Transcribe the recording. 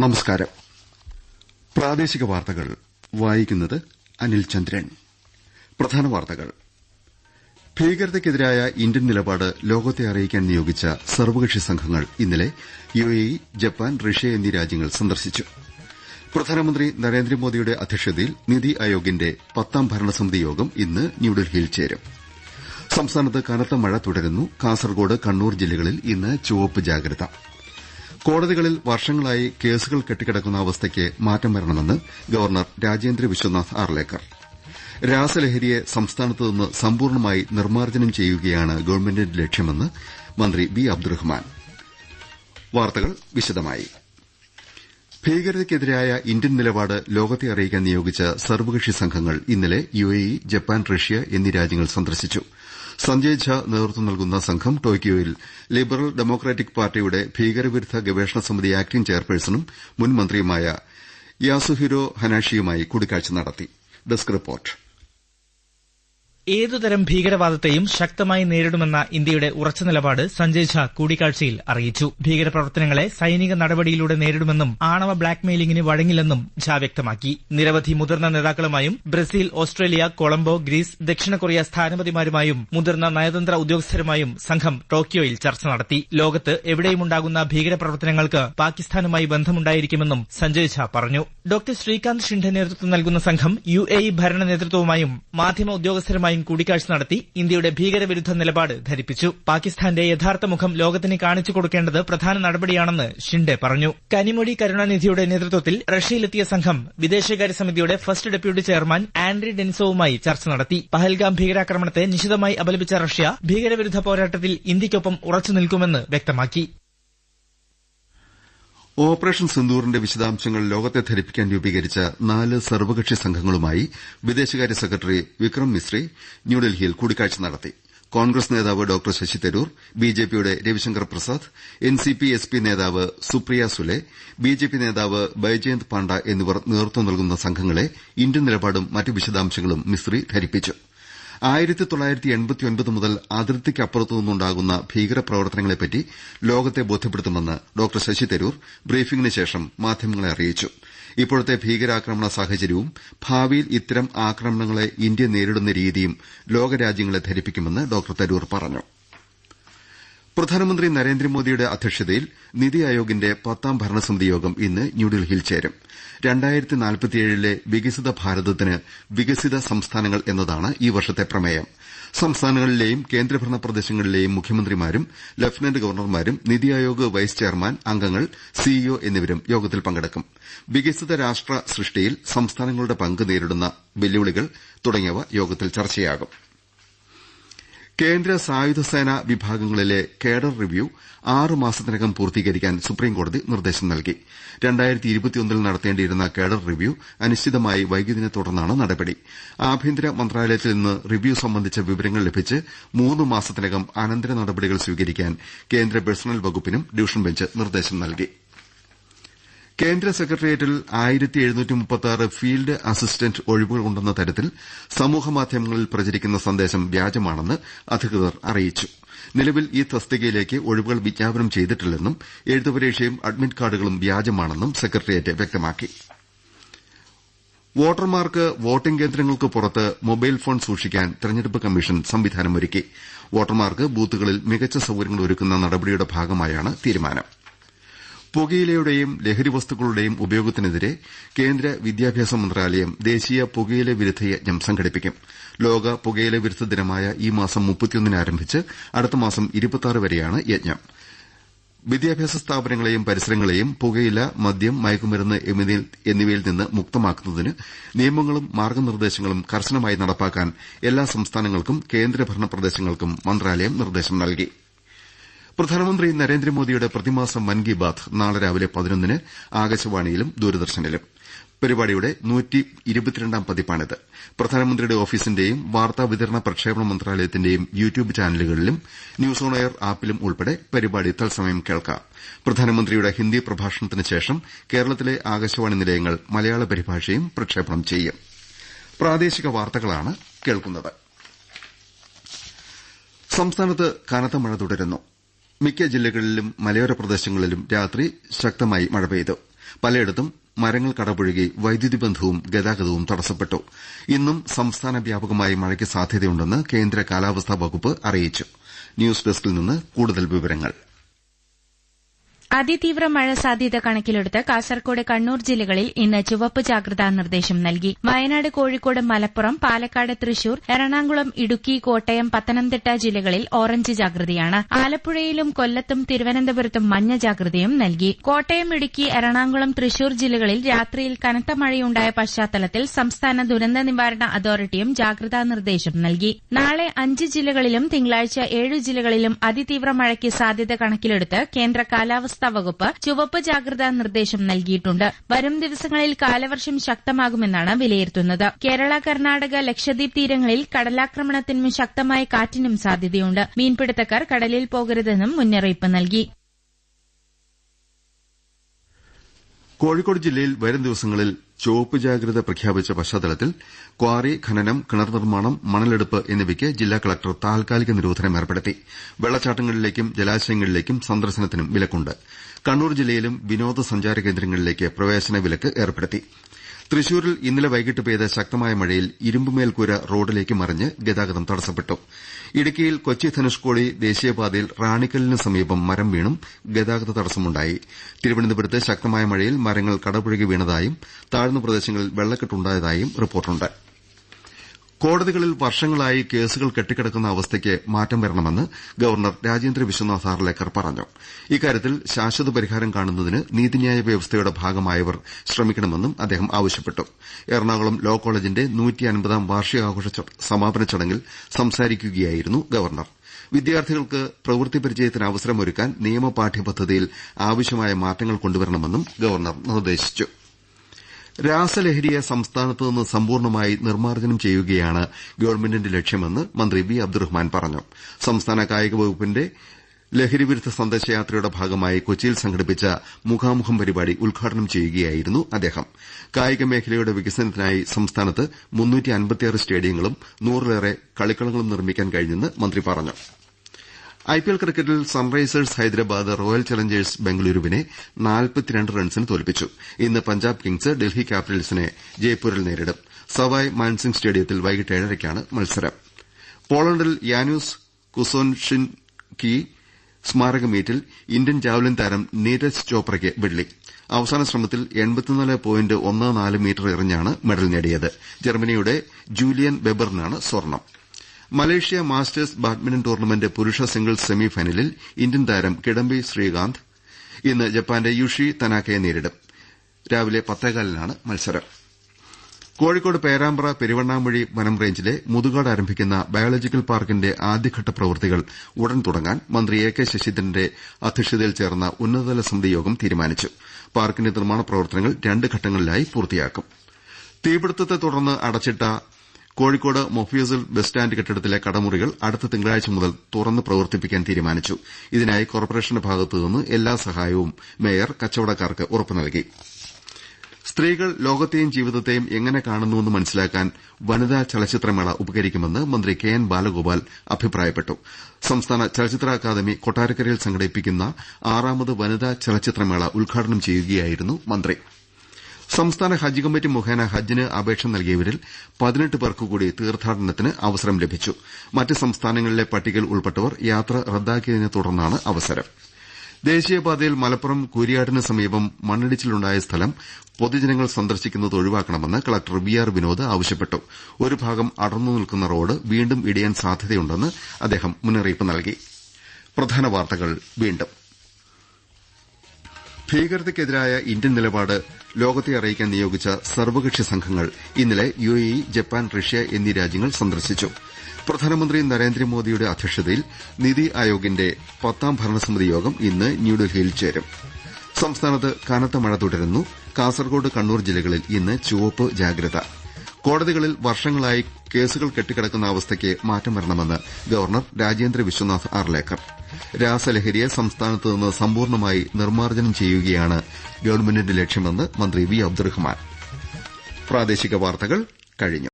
നമസ്കാരം. പ്രാദേശിക വാർത്തകൾ. വായിക്കുന്നത് അനിൽ ചന്ദ്രൻ. പ്രധാന വാർത്തകൾ. ഭീകരതയ്ക്കെതിരായ ഇന്ത്യൻ നിലപാട് ലോകത്തെ അറിയിക്കാൻ നിയോഗിച്ച സർവകക്ഷി സംഘങ്ങൾ ഇന്നലെ യുഎഇ ജപ്പാൻ റഷ്യ എന്നീ രാജ്യങ്ങൾ സന്ദർശിച്ചു. പ്രധാനമന്ത്രി നരേന്ദ്രമോദിയുടെ അധ്യക്ഷതയിൽ നിതി ആയോഗിന്റെ പത്താം ഭരണസമിതി യോഗം ഇന്ന് ന്യൂഡൽഹിയിൽ ചേരും. സംസ്ഥാനത്ത് കനത്ത മഴ തുടരുന്നു. കാസർകോട് കണ്ണൂർ ജില്ലകളിൽ ഇന്ന് ചുവപ്പ് ജാഗ്രത. കോടതികളിൽ വർഷങ്ങളായി കേസുകൾ കെട്ടിക്കിടക്കുന്ന അവസ്ഥയ്ക്ക് മാറ്റം വരണമെന്ന് ഗവർണർ രാജേന്ദ്ര വിശ്വനാഥ് ആർലേക്കർ. രാസലഹരിയെ സംസ്ഥാനത്ത് നിന്ന് സമ്പൂർണമായി നിർമ്മാർജനം ചെയ്യുകയാണ് ഗവൺമെന്റിന്റെ ലക്ഷ്യമെന്ന് മന്ത്രി ബി അബ്ദുറഹ്മാൻ. ഭീകരതയ്ക്കെതിരായ ഇന്ത്യൻ നിലപാട് ലോകത്തെ അറിയിക്കാൻ നിയോഗിച്ച സർവകക്ഷി സംഘങ്ങൾ ഇന്നലെ യുഎഇ ജപ്പാൻ റഷ്യ എന്നീ രാജ്യങ്ങൾ സന്ദർശിച്ചു. സഞ്ജയ് ഝാ നേതൃത്വം നൽകുന്ന സംഘം ടോക്കിയോയിൽ ലിബറൽ ഡെമോക്രാറ്റിക് പാർട്ടിയുടെ ഭീകരവിരുദ്ധ ഗവേഷണ സമിതി ആക്ടിംഗ് ചെയർപേഴ്സണും മുൻമന്ത്രിയുമായ യാസുഹിരോ ഹനാഷിയുമായി കൂടിക്കാഴ്ച നടത്തി. ഏതുതരം ഭീകരവാദത്തെയും ശക്തമായി നേരിടുമെന്ന ഇന്ത്യയുടെ ഉറച്ച നിലപാട് സഞ്ജയ് ഝാ കൂടിക്കാഴ്ചയിൽ അറിയിച്ചു. ഭീകരപ്രവർത്തനങ്ങളെ സൈനിക നടപടിയിലൂടെ നേരിടുമെന്നും ആണവ ബ്ലാക്ക്മെയിലിംഗിന് വഴങ്ങില്ലെന്നും ഝാ വ്യക്തമാക്കി. നിരവധി മുതിർന്ന നേതാക്കളുമായും ബ്രസീൽ ഓസ്ട്രേലിയ കൊളംബോ ഗ്രീസ് ദക്ഷിണ കൊറിയ സ്ഥാനപതിമാരുമായും മുതിർന്ന നയതന്ത്ര ഉദ്യോഗസ്ഥരുമായും സംഘം ടോക്കിയോയിൽ ചർച്ച നടത്തി. ലോകത്ത് എവിടെയുമുണ്ടാകുന്ന ഭീകരപ്രവർത്തനങ്ങൾക്ക് പാകിസ്ഥാനുമായി ബന്ധമുണ്ടായിരിക്കുമെന്നും സഞ്ജയ് ഝാ പറഞ്ഞു. ഡോക്ടർ ശ്രീകാന്ത് ഷിൻഡെ നേതൃത്വം നൽകുന്ന സംഘം യു എ ഭരണ നേതൃത്വവുമായും മാധ്യമ ഉദ്യോഗസ്ഥരുമായും കൂടിക്കാഴ്ച നടത്തി ഇന്ത്യയുടെ ഭീകരവിരുദ്ധ നിലപാട് ധരിപ്പിച്ചു. പാകിസ്ഥാന്റെ യഥാർത്ഥ മുഖം ലോകത്തിന് കാണിച്ചു കൊടുക്കേണ്ടത് പ്രധാന നടപടിയാണെന്ന് ഷിൻഡെ പറഞ്ഞു. കനിമൊഴി കരുണാനിധിയുടെ നേതൃത്വത്തിൽ റഷ്യയിലെത്തിയ സംഘം വിദേശകാര്യ സമിതിയുടെ ഫസ്റ്റ് ഡെപ്യൂട്ടി ചെയർമാൻ ആൻഡ്രി ഡെൻസോവുമായി ചർച്ച നടത്തി. പഹൽഗാം ഭീകരാക്രമണത്തെ നിശിതമായി അപലപിച്ച റഷ്യ ഭീകരവിരുദ്ധ പോരാട്ടത്തിൽ ഇന്ത്യയ്ക്കൊപ്പം ഉറച്ചു നിൽക്കുമെന്ന് വ്യക്തമാക്കി. ഓപ്പറേഷൻ സിന്ദൂറിന്റെ വിശദാംശങ്ങൾ ലോകത്തെ ധരിപ്പിക്കാൻ രൂപീകരിച്ച നാല് സർവകക്ഷി സംഘങ്ങളുമായി വിദേശകാര്യ സെക്രട്ടറി വിക്രം മിസ്രി ന്യൂഡൽഹിയിൽ കൂടിക്കാഴ്ച നടത്തി. കോൺഗ്രസ് നേതാവ് ഡോക്ടർ ശശി തരൂർ ബിജെപിയുടെ രവിശങ്കർ പ്രസാദ് എൻസിപി എസ്പി നേതാവ് സുപ്രിയ സുലെ ബിജെപി നേതാവ് ബൈജയന്ത് പാണ്ഡ എന്നിവർ നേതൃത്വം നൽകുന്ന സംഘങ്ങളെ ഇന്ത്യൻ നിലപാടും മറ്റ് വിശദാംശങ്ങളും മിസ്രി ധരിപ്പിച്ചു. മുതൽ അതിർത്തിക്കപ്പുറത്തു നിന്നുണ്ടാകുന്ന ഭീകരപ്രവർത്തനങ്ങളെപ്പറ്റി ലോകത്തെ ബോധ്യപ്പെടുത്തുമെന്ന് ഡോക്ടർ ശശി തരൂർ ബ്രീഫിംഗിന് ശേഷം മാധ്യമങ്ങളെ അറിയിച്ചു. ഇപ്പോഴത്തെ ഭീകരാക്രമണ സാഹചര്യവും ഭാവിയിൽ ഇത്തരം ആക്രമണങ്ങളെ ഇന്ത്യ നേരിടുന്ന രീതിയും ലോകരാജ്യങ്ങളെ ധരിപ്പിക്കുമെന്ന് ഡോക്ടർ തരൂർ പറഞ്ഞു. പ്രധാനമന്ത്രി നരേന്ദ്രമോദിയുടെ അധ്യക്ഷതയിൽ നിതി ആയോഗിന്റെ പത്താം ഭരണസമിതി യോഗം ഇന്ന് ന്യൂഡൽഹിയിൽ ചേരും. ലെ വികസിത ഭാരതത്തിന് വികസിത സംസ്ഥാനങ്ങൾ എന്നതാണ് ഈ വർഷത്തെ പ്രമേയം. സംസ്ഥാനങ്ങളിലെയും കേന്ദ്രഭരണ പ്രദേശങ്ങളിലെയും മുഖ്യമന്ത്രിമാരും ലഫ്റ്റനന്റ് ഗവർണർമാരും നിതി ആയോഗ് വൈസ് ചെയർമാൻ അംഗങ്ങൾ സിഇഒ എന്നിവരും യോഗത്തിൽ പങ്കെടുക്കും. വികസിത രാഷ്ട്ര സൃഷ്ടിയിൽ സംസ്ഥാനങ്ങളുടെ പങ്ക് നേരിടുന്ന വെല്ലുവിളികൾ തുടങ്ങിയവ യോഗത്തിൽ ചർച്ചയാകും. കേന്ദ്ര സായുധ സേനാ വിഭാഗങ്ങളിലെ കേഡർ റിവ്യൂ ആറ് മാസത്തിനകം പൂർത്തീകരിക്കാൻ സുപ്രീംകോടതി നിർദ്ദേശം നൽകി. നടത്തേണ്ടിയിരുന്ന കേഡർ റിവ്യൂ അനിശ്ചിതമായി വൈകിയതിനെ തുടർന്നാണ് നടപടി. ആഭ്യന്തര മന്ത്രാലയത്തിൽ നിന്ന് റിവ്യൂ സംബന്ധിച്ച വിവരങ്ങൾ ലഭിച്ച് മൂന്ന് മാസത്തിനകം അനന്തര നടപടികൾ സ്വീകരിക്കാൻ കേന്ദ്ര പേഴ്സണൽ വകുപ്പിനും ഡിവിഷൻ ബെഞ്ച് നിർദ്ദേശം നൽകി. കേന്ദ്ര സെക്രട്ടേറിയറ്റിൽ ഫീൽഡ് അസിസ്റ്റന്റ് ഒഴിവുകളുണ്ടെന്ന തരത്തിൽ സമൂഹമാധ്യമങ്ങളിൽ പ്രചരിക്കുന്ന സന്ദേശം വ്യാജമാണെന്ന് അധികൃതർ അറിയിച്ചു. നിലവിൽ ഈ തസ്തികയിലേക്ക് ഒഴിവുകൾ വിജ്ഞാപനം ചെയ്തിട്ടില്ലെന്നും എഴുത്തുപരീക്ഷയും അഡ്മിറ്റ് കാർഡുകളും വ്യാജമാണെന്നും സെക്രട്ടേറിയറ്റ് വ്യക്തമാക്കി. വോട്ടർമാർക്ക് വോട്ടിംഗ് കേന്ദ്രങ്ങൾക്ക് പുറത്ത് മൊബൈൽ ഫോൺ സൂക്ഷിക്കാൻ തെരഞ്ഞെടുപ്പ് കമ്മീഷൻ സംവിധാനമൊരുക്കി. വോട്ടർമാർക്ക് ബൂത്തുകളിൽ മികച്ച സൌകര്യങ്ങൾ ഒരുക്കുന്ന നടപടിയുടെ ഭാഗമായാണ് തീരുമാനം. പുകയിലയുടെയും ലഹരി വസ്തുക്കളുടെയും ഉപയോഗത്തിനെതിരെ കേന്ദ്ര വിദ്യാഭ്യാസ മന്ത്രാലയം ദേശീയ പുകയില വിരുദ്ധ യജ്ഞം സംഘടിപ്പിക്കും. ലോക പുകയില വിരുദ്ധ ദിനമായ ഈ മാസം മുപ്പത്തിയൊന്നിന് ആരംഭിച്ച് അടുത്ത മാസം വരെയാണ് യജ്ഞം. വിദ്യാഭ്യാസ സ്ഥാപനങ്ങളെയും പരിസരങ്ങളെയും പുകയില മദ്യം മയക്കുമരുന്ന് എന്നിവയിൽ നിന്ന് മുക്തമാക്കുന്നതിന് നിയമങ്ങളും മാർഗനിർദ്ദേശങ്ങളും കർശനമായി നടപ്പാക്കാൻ എല്ലാ സംസ്ഥാനങ്ങൾക്കും കേന്ദ്രഭരണ പ്രദേശങ്ങൾക്കും മന്ത്രാലയം നിർദ്ദേശം നൽകി. പ്രധാനമന്ത്രി നരേന്ദ്രമോദിയുടെ പ്രതിമാസ മൻ കി ബാത് നാളെ രാവിലെ പതിനൊന്നിന് ആകാശവാണിയിലും ദൂരദർശനിലും. പരിപാടിയുടെ പ്രധാനമന്ത്രിയുടെ ഓഫീസിന്റെയും വാർത്താ വിതരണ പ്രക്ഷേപണ മന്ത്രാലയത്തിന്റെയും യൂട്യൂബ് ചാനലുകളിലും ന്യൂസ് ഓൺ എയർ ആപ്പിലും ഉൾപ്പെടെ പരിപാടി തത്സമയം കേൾക്കാം. പ്രധാനമന്ത്രിയുടെ ഹിന്ദി പ്രഭാഷണത്തിന് ശേഷം കേരളത്തിലെ ആകാശവാണി നിലയങ്ങൾ മലയാള പരിഭാഷയും പ്രക്ഷേപണം ചെയ്യും. സംസ്ഥാനത്ത് കനത്ത മഴ തുടരുന്നു. മിക്ക ജില്ലകളിലും മലയോര പ്രദേശങ്ങളിലും രാത്രി ശക്തമായി മഴ പെയ്തു. പലയിടത്തും മരങ്ങൾ കടപുഴകി വൈദ്യുതി ബന്ധവും ഗതാഗതവും തടസ്സപ്പെട്ടു. ഇന്നും സംസ്ഥാന വ്യാപകമായി മഴയ്ക്ക് സാധ്യതയുണ്ടെന്ന് കേന്ദ്ര കാലാവസ്ഥാ വകുപ്പ് അറിയിച്ചു. ന്യൂസ് ഡെസ്കിൽ നിന്ന് കൂടുതൽ വിവരങ്ങൾ. അതിതീവ്ര മഴ സാധ്യത കണക്കിലെടുത്ത് കാസർകോട് കണ്ണൂർ ജില്ലകളിൽ ഇന്ന് ചുവപ്പ് ജാഗ്രതാ നിർദ്ദേശം നൽകി. വയനാട് കോഴിക്കോട് മലപ്പുറം പാലക്കാട് തൃശൂർ എറണാകുളം ഇടുക്കി കോട്ടയം പത്തനംതിട്ട ജില്ലകളിൽ ഓറഞ്ച് ജാഗ്രതയാണ്. ആലപ്പുഴയിലും കൊല്ലത്തും തിരുവനന്തപുരത്തും മഞ്ഞ ജാഗ്രതയും നൽകി. കോട്ടയം ഇടുക്കി എറണാകുളം തൃശൂർ ജില്ലകളിൽ രാത്രിയിൽ കനത്ത മഴയുണ്ടായ പശ്ചാത്തലത്തിൽ സംസ്ഥാന ദുരന്ത നിവാരണ അതോറിറ്റിയും ജാഗ്രതാ നിർദ്ദേശം നൽകി. നാളെ അഞ്ച് ജില്ലകളിലും തിങ്കളാഴ്ച ഏഴ് ജില്ലകളിലും അതിതീവ്ര മഴയ്ക്ക് സാധ്യത കണക്കിലെടുത്ത് കേന്ദ്ര കാലാവസ്ഥാ വകുപ്പ് ചുവപ്പ് ജാഗ്രതാ നിർദ്ദേശം നൽകിയിട്ടുണ്ട്. വരും ദിവസങ്ങളിൽ കാലവർഷം ശക്തമാകുമെന്നാണ് വിലയിരുത്തുന്നത്. കേരള കർണാടക ലക്ഷദ്വീപ് തീരങ്ങളിൽ കടലാക്രമണത്തിനും ശക്തമായ കാറ്റിനും സാധ്യതയുണ്ട്. മീൻപിടുത്തക്കാർ കടലിൽ പോകരുതെന്നും മുന്നറിയിപ്പ് നൽകി. കോഴിക്കോട് ജില്ലയിൽ വരും ദിവസങ്ങളിൽ ചുവപ്പ് ജാഗ്രത പ്രഖ്യാപിച്ച പശ്ചാത്തലത്തിൽ ക്വാറി ഖനനം കിണർ നിർമ്മാണം മണലെടുപ്പ് എന്നിവയ്ക്ക് ജില്ലാ കളക്ടർ താൽക്കാലിക നിരോധനം ഏർപ്പെടുത്തി. വെള്ളച്ചാട്ടങ്ങളിലേക്കും ജലാശയങ്ങളിലേക്കും സന്ദർശനത്തിനും വിലക്കുണ്ട്. കണ്ണൂർ ജില്ലയിലും വിനോദസഞ്ചാര കേന്ദ്രങ്ങളിലേക്ക് പ്രവേശന വിലക്ക് ഏർപ്പെടുത്തി. തൃശൂരിൽ ഇന്നലെ വൈകിട്ട് പെയ്ത ശക്തമായ മഴയിൽ ഇരുമ്പുമേൽക്കൂര റോഡിലേക്ക് മറിഞ്ഞ് ഗതാഗതം തടസ്സപ്പെട്ടു. ഇടുക്കിയിൽ കൊച്ചി ധനുഷ്കോടി ദേശീയപാതയിൽ റാണിക്കലിന് സമീപം മരം വീണും ഗതാഗത തടസ്സമുണ്ടായി. തിരുവനന്തപുരത്ത് ശക്തമായ മഴയിൽ മരങ്ങൾ കടപുഴകി വീണതായും താഴ്ന്ന പ്രദേശങ്ങളിൽ വെള്ളക്കെട്ടുണ്ടായതായും റിപ്പോർട്ടുണ്ട്. കോടതികളിൽ വർഷങ്ങളായി കേസുകൾ കെട്ടിക്കിടക്കുന്ന അവസ്ഥയ്ക്ക് മാറ്റം വരണമെന്ന് ഗവർണർ രാജേന്ദ്ര വിശ്വനാഥ് ആർലേക്കർ പറഞ്ഞു. ഇക്കാര്യത്തിൽ ശാശ്വത പരിഹാരം കാണുന്നതിന് നീതിന്യായ വ്യവസ്ഥയുടെ ഭാഗമായവർ ശ്രമിക്കണമെന്നും അദ്ദേഹം ആവശ്യപ്പെട്ടു. എറണാകുളം ലോ കോളേജിന്റെ വാർഷികാഘോഷ സമാപന ചടങ്ങിൽ സംസാരിക്കുകയായിരുന്നു ഗവർണർ. വിദ്യാർത്ഥികൾക്ക് പ്രവൃത്തി പരിചയത്തിന് അവസരമൊരുക്കാൻ നിയമ പാഠ്യപദ്ധതിയിൽ ആവശ്യമായ മാറ്റങ്ങൾ കൊണ്ടുവരണമെന്നും ഗവർണർ നിർദ്ദേശിച്ചു. രാസലഹരിയെ സംസ്ഥാനത്ത് നിന്ന് സമ്പൂർണമായി നിർമ്മാർജനം ചെയ്യുകയാണ് ഗവൺമെന്റിന്റെ ലക്ഷ്യമെന്ന് മന്ത്രി വി അബ്ദുറഹ്മാൻ പറഞ്ഞു. സംസ്ഥാന കായിക വകുപ്പിന്റെ ലഹരിവിരുദ്ധ സന്ദേശയാത്രയുടെ ഭാഗമായി കൊച്ചിയിൽ സംഘടിപ്പിച്ച മുഖാമുഖം പരിപാടി ഉദ്ഘാടനം ചെയ്യുകയായിരുന്നു അദ്ദേഹം. കായിക മേഖലയുടെ വികസനത്തിനായി സംസ്ഥാനത്ത് സ്റ്റേഡിയങ്ങളും നൂറിലേറെ കളിക്കളങ്ങളും നിർമ്മിക്കാൻ കഴിഞ്ഞെന്ന് മന്ത്രി പറഞ്ഞു. ഐപിഎൽ ക്രിക്കറ്റിൽ സൺറൈസേഴ്സ് ഹൈദരാബാദ് റോയൽ ചലഞ്ചേഴ്സ് ബംഗളൂരുവിനെ റൺസിന് തോൽപ്പിച്ചു. ഇന്ന് പഞ്ചാബ് കിങ്സ് ഡൽഹി ക്യാപിറ്റൽസിനെ ജയ്പൂരിൽ നേരിടും. സവായ് മാൻസിംഗ് സ്റ്റേഡിയത്തിൽ വൈകിട്ട് ഏഴരയ്ക്കാണ് മത്സരം. പോളണ്ടിൽ യാനൂസ് കുസോൻഷിൻകി സ്മാരക മീറ്റിൽ ഇന്ത്യൻ ജാവലിൻ താരം നീരജ് ചോപ്രയ്ക്ക് വെള്ളി. അവസാന ശ്രമത്തിൽ മീറ്റർ എറിഞ്ഞാണ് മെഡൽ നേടിയത്. ജർമ്മനിയുടെ ജൂലിയൻ വെബറിനാണ് സ്വർണം മലേഷ്യ മാസ്റ്റേഴ്സ് ബാഡ്മിന്റൺ ടൂർണമെന്റ് പുരുഷ സിംഗിൾസ് സെമി ഫൈനലിൽ ഇന്ത്യൻ താരം കിഡംബി ശ്രീകാന്ത് ഇന്ന് ജപ്പാന്റെ യുഷി തനാക്കയെ നേരിടും. രാവിലെ പത്തേകാലിനാണ് മത്സരം. കോഴിക്കോട് പേരാമ്പ്ര പെരുവണ്ണാമൊഴി വനം റേഞ്ചിലെ മുതുകാട് ആരംഭിക്കുന്ന ബയോളജിക്കൽ പാർക്കിന്റെ ആദ്യഘട്ട പ്രവൃത്തികൾ ഉടൻ തുടങ്ങാൻ മന്ത്രി എ കെ ശശീന്ദ്രന്റെ അധ്യക്ഷതയിൽ ചേർന്ന ഉന്നതതല സമിതി യോഗം തീരുമാനിച്ചു. പാർക്കിന്റെ നിർമ്മാണ പ്രവർത്തനങ്ങൾ രണ്ട് ഘട്ടങ്ങളിലായി പൂർത്തിയാക്കും. തീപിടുത്തത്തെ തുടർന്ന് അടച്ചിട്ട കോഴിക്കോട് മൊഫ്യൂസൽ ബസ് സ്റ്റാന്റ് കെട്ടിടത്തിലെ കടമുറികൾ അടുത്ത തിങ്കളാഴ്ച മുതൽ തുറന്ന് പ്രവർത്തിപ്പിക്കാൻ തീരുമാനിച്ചു. ഇതിനായി കോർപ്പറേഷന്റെ ഭാഗത്തുനിന്ന് എല്ലാ സഹായവും മേയർ കച്ചവടക്കാർക്ക് ഉറപ്പ് നൽകി. സ്ത്രീകൾ ലോകത്തെയും ജീവിതത്തെയും എങ്ങനെ കാണുന്നുവെന്ന് മനസ്സിലാക്കാൻ വനിതാ ചലച്ചിത്രമേള ഉപകരിക്കുമെന്ന് മന്ത്രി കെ എൻ ബാലഗോപാൽ അഭിപ്രായപ്പെട്ടു. സംസ്ഥാന ചലച്ചിത്ര അക്കാദമി കൊട്ടാരക്കരയിൽ സംഘടിപ്പിക്കുന്ന ആറാമത് വനിതാ ചലച്ചിത്രമേള ഉദ്ഘാടനം ചെയ്യുകയായിരുന്നു മന്ത്രി. സംസ്ഥാന ഹജ്ജ് കമ്മിറ്റി മുഖേന ഹജ്ജിന് അപേക്ഷ നൽകിയവരിൽ പതിനെട്ട് പേർക്ക് കൂടി തീർത്ഥാടനത്തിന് അവസരം ലഭിച്ചു. മറ്റ് സംസ്ഥാനങ്ങളിലെ പട്ടികയിൽ ഉൾപ്പെട്ടവർ യാത്ര റദ്ദാക്കിയതിനെ തുടർന്നാണ് അവസരം. ദേശീയപാതയിൽ മലപ്പുറം കൂരിയാടിന് സമീപം മണ്ണിടിച്ചിലുണ്ടായ സ്ഥലം പൊതുജനങ്ങൾ സന്ദർശിക്കുന്നത് ഒഴിവാക്കണമെന്ന് കളക്ടർ വി ആർ വിനോദ് ആവശ്യപ്പെട്ടു. ഒരു ഭാഗം അടർന്നു നിൽക്കുന്ന റോഡ് വീണ്ടും ഇടിയാൻ സാധ്യതയുണ്ടെന്ന് അദ്ദേഹം മുന്നറിയിപ്പ് നൽകി. ഭീകരതയ്ക്കെതിരായ ഇന്ത്യൻ നിലപാട് ലോകത്തെ അറിയിക്കാൻ നിയോഗിച്ച സർവകക്ഷി സംഘങ്ങൾ ഇന്നലെ യുഎഇ ജപ്പാൻ റഷ്യ എന്നീ രാജ്യങ്ങൾ സന്ദർശിച്ചു. പ്രധാനമന്ത്രി നരേന്ദ്രമോദിയുടെ അധ്യക്ഷതയിൽ നിതി ആയോഗിന്റെ പത്താം ഭരണസമിതി യോഗം ഇന്ന് ന്യൂഡൽഹിയിൽ ചേരും. സംസ്ഥാനത്ത് കനത്ത മഴ തുടരുന്നു. കാസർകോട് കണ്ണൂർ ജില്ലകളിൽ ഇന്ന് ചുവപ്പ് ജാഗ്രത. കോടതികളിൽ വർഷങ്ങളായി കേസുകൾ കെട്ടിക്കിടക്കുന്ന അവസ്ഥയ്ക്ക് മാറ്റം വരണമെന്ന് ഗവർണർ രാജേന്ദ്ര വിശ്വനാഥ് ആർലേക്കർ രാസലഹരിയെ സംസ്ഥാനത്ത് നിന്ന് സമ്പൂർണമായി നിർമ്മാർജനം ചെയ്യുകയാണ് ഗവൺമെന്റിന്റെ ലക്ഷ്യമെന്ന് മന്ത്രി വി അബ്ദുറഹ്മാൻ.